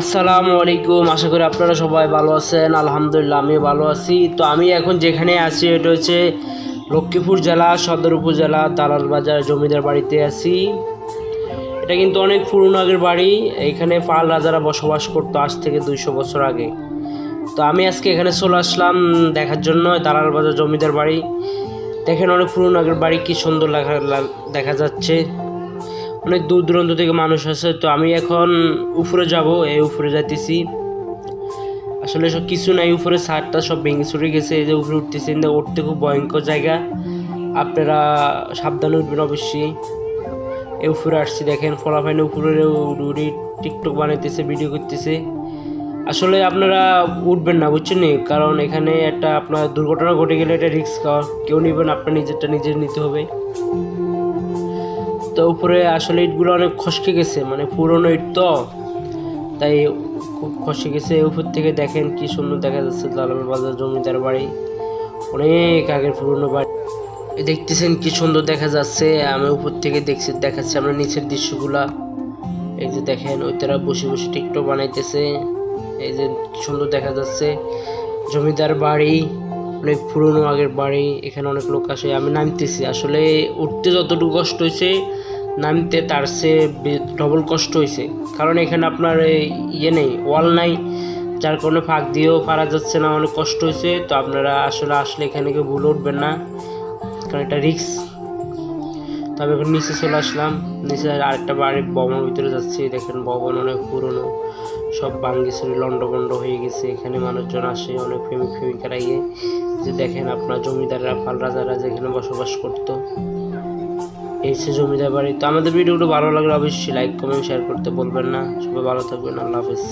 আসসালামু আলাইকুম, আশা করি আপনারা সবাই ভালো আছেন। আলহামদুলিল্লাহ আমি ভালো আছি। তো আমি এখন যেখানে আছি, এটা হচ্ছে লক্ষ্মীপুর জেলা, সদর উপজেলা, দালাল বাজার জমিদার বাড়িতে আছি। এটা কিন্তু অনেক পুরনো আগের বাড়ি। এখানে পাল রাজারা বসবাস করতো আজ থেকে দুইশো বছর আগে। তো আমি আজকে এখানে চলে আসলাম দেখার জন্য, দালাল বাজার জমিদার বাড়ি। দেখেন অনেক পুরনো আগের বাড়ি, কি সুন্দর দেখা যাচ্ছে। অনেক দূর দূরান্ত থেকে মানুষ আছে তো আমি এখন উপরে যাব, এই উপরে যাইতেছি। আসলে সব কিছু নাই, উপরে ছাদটা সব ভেঙে চুরে গেছে, এই যে উপরে উঠতেছি উঠতে খুব ভয়ঙ্কর জায়গা। আপনারা সাবধানে উঠবেন অবশ্যই। এই উপরে আসছি, দেখেন ফলাফাইনে উপরে উড়ি টিকটক বানাইতেছে, ভিডিও করতেছে। আসলে আপনারা উঠবেন না, বুঝছেন কারণ এখানে একটা আপনার দুর্ঘটনা ঘটে গেলে এটা রিস্ক কেউ নেবেন আপনার নিজেরটা নিজের নিতে হবে। তো উপরে আসলে ইটগুলো অনেক খসকে গেছে মানে পুরনো ইট তো। তাই খুব খসে গেছে, উপর থেকে দেখেন কি সুন্দর দেখা যাচ্ছে দালাল বাজার জমিদার বাড়ি। অনেক আগের পুরনো বাড়ি। দেখতেছেন কি সুন্দর দেখা যাচ্ছে, আমি উপর থেকে দেখছি, দেখাচ্ছি আমরা নিচের দৃশ্যগুলা। এই যে দেখেন ওই তারা বসে বসে টিকটক বানাইতেছে। এই যে সুন্দর দেখা যাচ্ছে, জমিদার বাড়ি, অনেক পুরনো আগের বাড়ি, এখানে অনেক লোক আসে, আমি নামতেছি। আসলে উঠতে যতটুকু কষ্ট হয়েছে নামতে তার সে ডবল কষ্ট হয়েছে কারণ এখানে আপনার ইয়ে নেই ওয়াল নাই। যার কারণে ফাঁক দিয়েও পারা যাচ্ছে না, অনেক কষ্ট হয়েছে তো আপনারা আসলে আসলে এখানে কেউ ভুলে উঠবেন না। কারণ এটা রিক্স তবে এখন নিচে চলে আসলাম। নিচে আরেকটা বাড়ির ভবনের ভিতরে যাচ্ছি। দেখেন ভবন অনেক পুরনো। সব ভাঙ্গিছড়ি লন্ডভন্ড হয়ে গেছে। এখানে মানুষজন আসে, অনেক প্রেমিক প্রেমিকারা ইয়ে। যে দেখেন আপনার জমিদাররা পাল রাজারা যেখানে বসবাস করতো। এই সে জমিদার বাড়ি। তো আমাদের ভিডিওগুলো ভালো লাগলে অবশ্যই লাইক কমেন্ট শেয়ার করতে বলবেন না। সবাই ভালো থাকবেন, আল্লাহ হাফেজ।